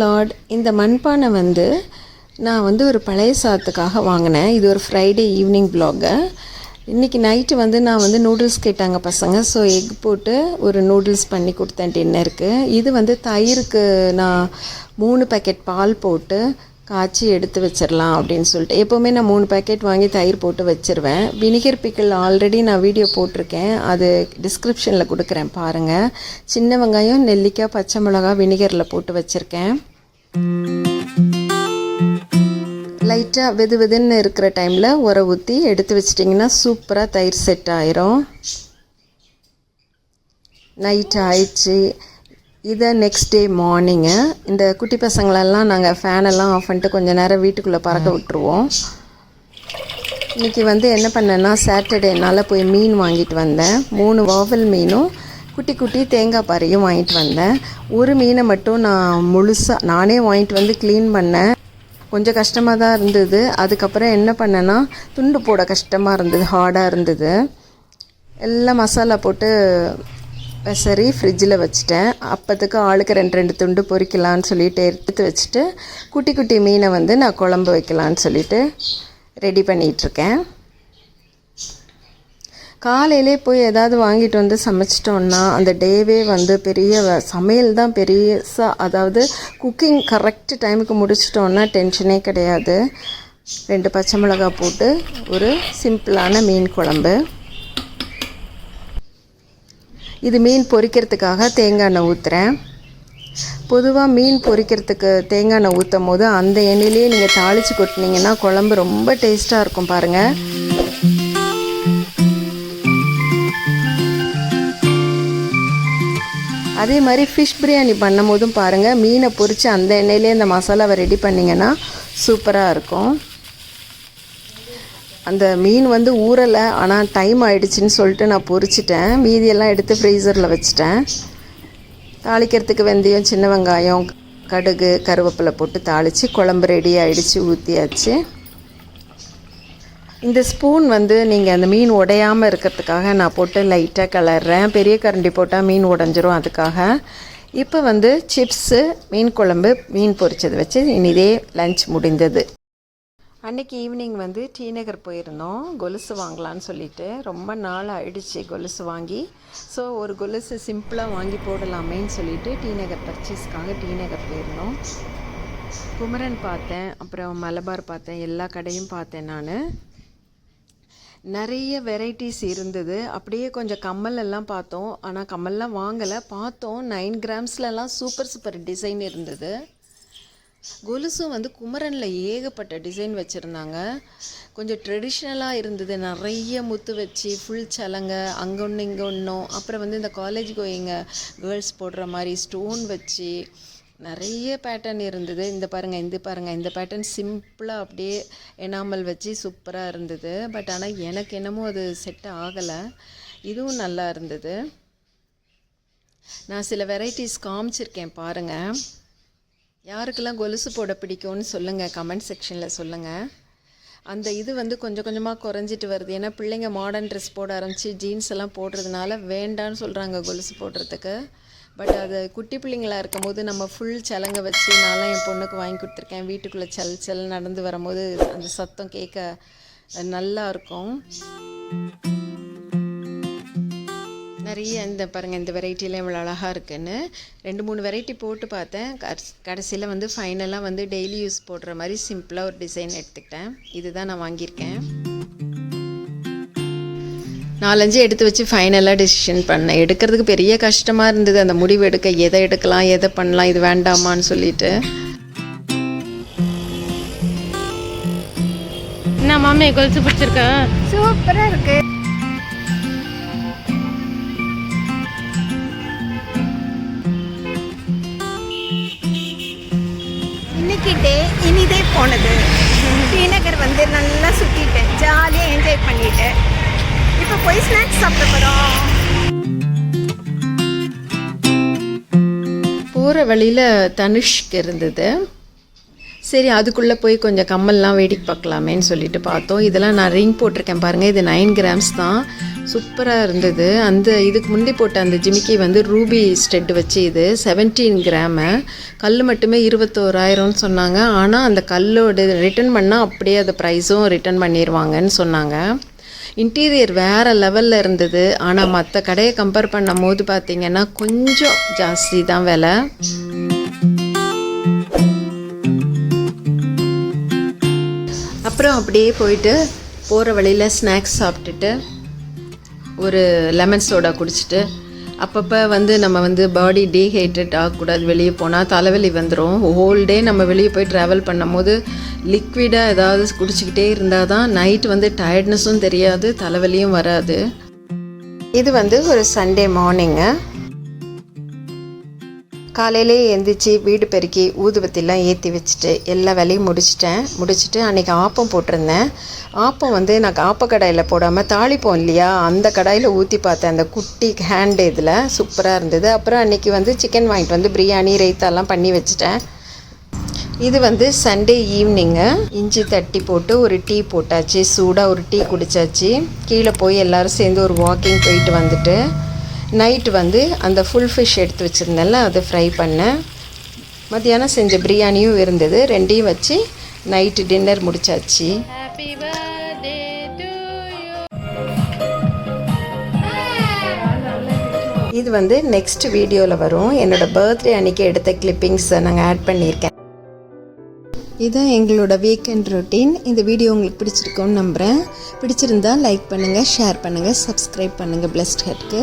Lord இந்த மண்பானை வந்து நான் வந்து ஒரு பழைய சாதத்துக்காக வாங்கினேன். இது ஒரு ஃப்ரைடே ஈவினிங் பிளாகு இன்றைக்கி நைட்டு வந்து நான் வந்து நூடுல்ஸ் கேட்டாங்க பசங்க. ஸோ எக் போட்டு ஒரு நூடுல்ஸ் பண்ணி கொடுத்தேன் டின்னருக்கு இது வந்து தயிருக்கு நான் மூணு பேக்கெட் பால் போட்டு காய்ச்சி எடுத்து வச்சிடலாம் அப்படின்னு சொல்லிட்டு. எப்போவுமே நான் மூணு பேக்கெட் வாங்கி தயிர் போட்டு வச்சுருவேன். வினிகர் பிக்கிள் ஆல்ரெடி நான் வீடியோ போட்டிருக்கேன். அது டிஸ்கிரிப்ஷனில் கொடுக்குறேன் பாருங்கள் சின்ன வெங்காயம் நெல்லிக்காய் பச்சை மிளகா வினிகரில் போட்டு வச்சுருக்கேன். லைட்டாக வெது வெதுன்னு இருக்கிற டைமில் உர ஊற்றி எடுத்து வச்சிட்டிங்கன்னா சூப்பராக தயிர் செட் ஆயிரும். நைட் ஆயிடுச்சு. இதை நெக்ஸ்ட் டே மார்னிங்கு இந்த குட்டி பசங்களெல்லாம் நாங்கள் ஃபேனெல்லாம் ஆஃப் பண்ணிட்டு கொஞ்சம் நேரம் வீட்டுக்குள்ளே பறக்க விட்டுருவோம். இன்றைக்கி வந்து என்ன பண்ணேன்னா சாட்டர்டேனால போய் மீன் வாங்கிட்டு வந்தேன். மூணு வாவல் மீனும் குட்டி குட்டி தேங்காய் பாறையும் வாங்கிட்டு வந்தேன். ஒரு மீனை மட்டும் நான் முழுசாக நானே வாங்கிட்டு வந்து க்ளீன் பண்ணேன். கொஞ்சம் கஷ்டமாக தான் இருந்தது. அதுக்கப்புறம் என்ன பண்ணேன்னா துண்டு போட கஷ்டமாக இருந்தது ஹார்டாக இருந்தது. எல்லாம் மசாலா போட்டு சரி ஃப்ரிட்ஜில் வச்சுட்டேன். அப்போத்துக்கு ஆளுக்கு ரெண்டு ரெண்டு துண்டு பொரிக்கலான்னு சொல்லிட்டு எடுத்து வச்சுட்டு குட்டி குட்டி மீனை வந்து நான் குழம்பு வைக்கலான்னு சொல்லிட்டு ரெடி பண்ணிகிட்ருக்கேன் காலையிலே போய் ஏதாவது வாங்கிட்டு வந்து சமைச்சிட்டோன்னா அந்த டேவே வந்து பெரிய சமையல் தான் பெரியசா அதாவது குக்கிங் கரெக்ட் டைமுக்கு முடிச்சிட்டோன்னா டென்ஷனே கிடையாது. ரெண்டு பச்சை மிளகாய் போட்டு ஒரு சிம்பிளான மீன் குழம்பு. இது மீன் பொரிக்கிறதுக்காக தேங்காய் எண்ணெய் ஊற்றுறேன் பொதுவாக மீன் பொரிக்கிறதுக்கு தேங்காய் எண்ணெய் ஊற்றும் போது அந்த எண்ணெயிலேயே நீங்கள் தாளித்து கொட்டினீங்கன்னா குழம்பு ரொம்ப டேஸ்ட்டாக இருக்கும் பாருங்கள் அதே மாதிரி ஃபிஷ் பிரியாணி பண்ணும் போதும் பாருங்கள் மீனை பொரித்து அந்த எண்ணெயிலே இந்த மசாலாவை ரெடி பண்ணிங்கன்னா சூப்பராக இருக்கும். அந்த மீன் வந்து ஊறலை ஆனால் டைம் ஆயிடுச்சுன்னு சொல்லிட்டு நான் பொறிச்சிட்டேன். மீதியெல்லாம் எடுத்து ஃப்ரீசரில் வச்சுட்டேன். தாளிக்கிறதுக்கு வெந்தயம் சின்ன வெங்காயம் கடுகு கருவேப்பிலை போட்டு தாளித்து குழம்பு ரெடி ஆகிடுச்சு ஊற்றியாச்சு இந்த ஸ்பூன் வந்து நீங்கள் அந்த மீன் உடையாமல் இருக்கிறதுக்காக நான் போட்டு லைட்டாக கிளறேன். பெரிய கரண்டி போட்டால் மீன் உடஞ்சிரும் அதுக்காக. இப்போ வந்து சிப்ஸு மீன் குழம்பு மீன் பொரிச்சது வச்சு இனிதே லஞ்ச் முடிந்தது. அன்னைக்கு ஈவினிங் வந்து டி நகர் போயிருந்தோம். கொலுசு வாங்கலான்னு சொல்லிட்டு. ரொம்ப நாள் ஆயிடுச்சு கொலுசு வாங்கி. ஸோ ஒரு கொலுசு சிம்பிளாக வாங்கி போடலாமேன்னு சொல்லிட்டு டி நகர் பர்ச்சேஸ்க்காக டி நகர் போயிருந்தோம். குமரன் பார்த்தேன் அப்புறம் மலபார் பார்த்தேன் எல்லா கடையும் பார்த்தேன் நான். நிறைய வெரைட்டிஸ் இருந்தது. அப்படியே கொஞ்சம் கம்மல் எல்லாம் பார்த்தோம். ஆனால் கம்மல்லாம் வாங்கலை. பார்த்தோம் நைன் கிராம்ஸ்லலாம் சூப்பர் சூப்பர் டிசைன் இருந்தது. கொலுசும் வந்து குமரனில் ஏகப்பட்ட டிசைன் வச்சுருந்தாங்க. கொஞ்சம் ட்ரெடிஷ்னலாக இருந்தது. நிறைய முத்து வச்சு ஃபுல் சலங்க அங்கே ஒன்று இங்கே ஒன்றும் அப்புறம் வந்து இந்த காலேஜ் கோயிங்க கேர்ள்ஸ் போடுற மாதிரி ஸ்டோன் வச்சு நிறைய பேட்டர்ன் இருந்தது. இந்த பாருங்கள் இந்த பாருங்கள் இந்த பேட்டர்ன் சிம்பிளாக அப்படியே எனாமல் வச்சு சூப்பராக இருந்தது. பட் ஆனால் எனக்கு என்னமோ அது செட் ஆகலை. இதுவும் நல்லா இருந்தது. நான் சில வெரைட்டிஸ் காமிச்சிருக்கேன் பாருங்கள் யாருக்கெல்லாம் கொலுசு போட பிடிக்கும்னு சொல்லுங்கள் கமெண்ட் செக்ஷனில் சொல்லுங்கள் அந்த இது வந்து கொஞ்சம் கொஞ்சமாக குறைஞ்சிட்டு வருது. ஏன்னா பிள்ளைங்க மாடர்ன் ட்ரெஸ் போட ஆரம்பித்து ஜீன்ஸ் எல்லாம் போடுறதுனால வேண்டான்னு சொல்கிறாங்க கொலுசு போடுறதுக்கு. பட் அது குட்டி பிள்ளைங்களா இருக்கும்போது நம்ம ஃபுல் சலங்கை வச்சு நான்லாம் என் பொண்ணுக்கு வாங்கி கொடுத்துருக்கேன். வீட்டுக்குள்ளே சல் சல் நடந்து வரும்போது அந்த சத்தம் கேட்க நல்லா இருக்கும். நிறைய இந்த பாருங்கள் இந்த வெரைட்டிலாம் இவ்வளோ அழகாக இருக்குன்னு. ரெண்டு மூணு வெரைட்டி போட்டு பார்த்தேன். கடைசியில் வந்து ஃபைனலாக வந்து டெய்லி யூஸ் போடுற மாதிரி சிம்பிளாக ஒரு டிசைன் எடுத்துக்கிட்டேன். இதுதான் நான் வாங்கியிருக்கேன். நாலஞ்சு எடுத்து வச்சு ஃபைனலாக டெசிஷன் பண்ணேன். எடுக்கிறதுக்கு பெரிய கஷ்டமாக இருந்தது. அந்த முடிவு எடுக்க எதை எடுக்கலாம் எதை பண்ணலாம் இது வேண்டாமான்னு சொல்லிட்டு. என்ன மாமி கொலுசு பிடிச்சிருக்கா? சூப்பராக இருக்கு. இன்னைக்கு இனிதே போனது. ஸ்ரீநகர் வந்து நல்லா சுற்றிட்டேன் ஜாலியாக என்ஜாய் பண்ணிட்டேன் இப்போ போய் ஸ்நாக்ஸ் சாப்பிட போகிறோம் போகிற வழியில் தனுஷ்க்கு இருந்தது. சரி அதுக்குள்ளே போய் கொஞ்சம் கம்மல்லாம் வேடிக்கை பார்க்கலாமேன்னு சொல்லிட்டு பார்த்தோம். இதெல்லாம் நான் ரிங் போட்டிருக்கேன் பாருங்கள் இது நைன் கிராம்ஸ் தான். சூப்பராக இருந்தது. அந்த இதுக்கு முந்தி போட்ட அந்த ஜிமிக்கி வந்து ரூபி ஸ்டெட் வச்சு இது செவன்டீன் கிராமு கல் மட்டுமே இருபத்தோராயிரம்னு சொன்னாங்க. ஆனால் அந்த கல்லோட ரிட்டர்ன் பண்ணால் அப்படியே அந்த ப்ரைஸும் ரிட்டர்ன் பண்ணிடுவாங்கன்னு சொன்னாங்க. இன்டீரியர் வேறு லெவலில் இருந்தது. ஆனால் மற்ற கடையை கம்பேர் பண்ணும் போது பார்த்தீங்கன்னா கொஞ்சம் ஜாஸ்தி தான் விலை. அப்புறம் அப்படியே போயிட்டு போகிற வழியில் ஸ்நாக்ஸ் சாப்பிட்டுட்டு ஒரு லெமன் சோடா குடிச்சிட்டு அப்பப்போ வந்து நம்ம வந்து பாடி டீஹைட்ரேட் ஆகக்கூடாது வெளியே போனால் தலைவலி வந்துடும் ஹோல் டே நம்ம வெளியே போய் ட்ராவல் பண்ணும்போது லிக்விடாக ஏதாவது குடிச்சிக்கிட்டே இருந்தால் தான் நைட் வந்து டயர்ட்னஸும் தெரியாது தலைவலியும் வராது. இது வந்து ஒரு சண்டே மார்னிங்கு காலையிலே எந்திரிச்சு வீடு பெருக்கி ஊதுபத்திலாம் ஏற்றி வச்சுட்டு எல்லா வேலையும் முடிச்சிட்டேன். முடிச்சுட்டு அன்றைக்கி ஆப்பம் போட்டிருந்தேன். ஆப்பம் வந்து நான் ஆப்ப கடாயில் போடாமல் தாளிப்போம் இல்லையா? அந்த கடாயில் ஊற்றி பார்த்தேன். அந்த குட்டி ஹேண்டு இதில் சூப்பராக இருந்தது. அப்புறம் அன்றைக்கி வந்து சிக்கன் வாங்கிட்டு வந்து பிரியாணி ரைத்தாலாம் பண்ணி வச்சுட்டேன். இது வந்து சண்டே ஈவினிங்கு இஞ்சி தட்டி போட்டு ஒரு டீ போட்டாச்சு. சூடாக ஒரு டீ குடித்தாச்சு கீழே போய் எல்லோரும் சேர்ந்து ஒரு வாக்கிங் போயிட்டு வந்துட்டு நைட்டு வந்து அந்த ஃபுல் ஃபிஷ் எடுத்து வச்சுருந்தேன்ல அதை ஃப்ரை பண்ணேன். மத்தியானம் செஞ்ச பிரியாணியும் இருந்தது ரெண்டையும் வச்சு நைட்டு டின்னர் முடிச்சாச்சு. இது வந்து நெக்ஸ்ட் வீடியோவில் வரும். என்னோடய பர்த்டே அன்றைக்கி எடுத்த கிளிப்பிங்ஸை நாங்கள் ஆட் பண்ணியிருக்கேன். இதுதான் எங்களோட வீக்கெண்ட் ரொட்டீன் இந்த வீடியோ உங்களுக்கு பிடிச்சிருக்கும்னு நம்புகிறேன் பிடிச்சிருந்தா லைக் பண்ணுங்கள் ஷேர் பண்ணுங்கள் சப்ஸ்கிரைப் பண்ணுங்கள் பிளஸ்ட் ஹெட்க்கு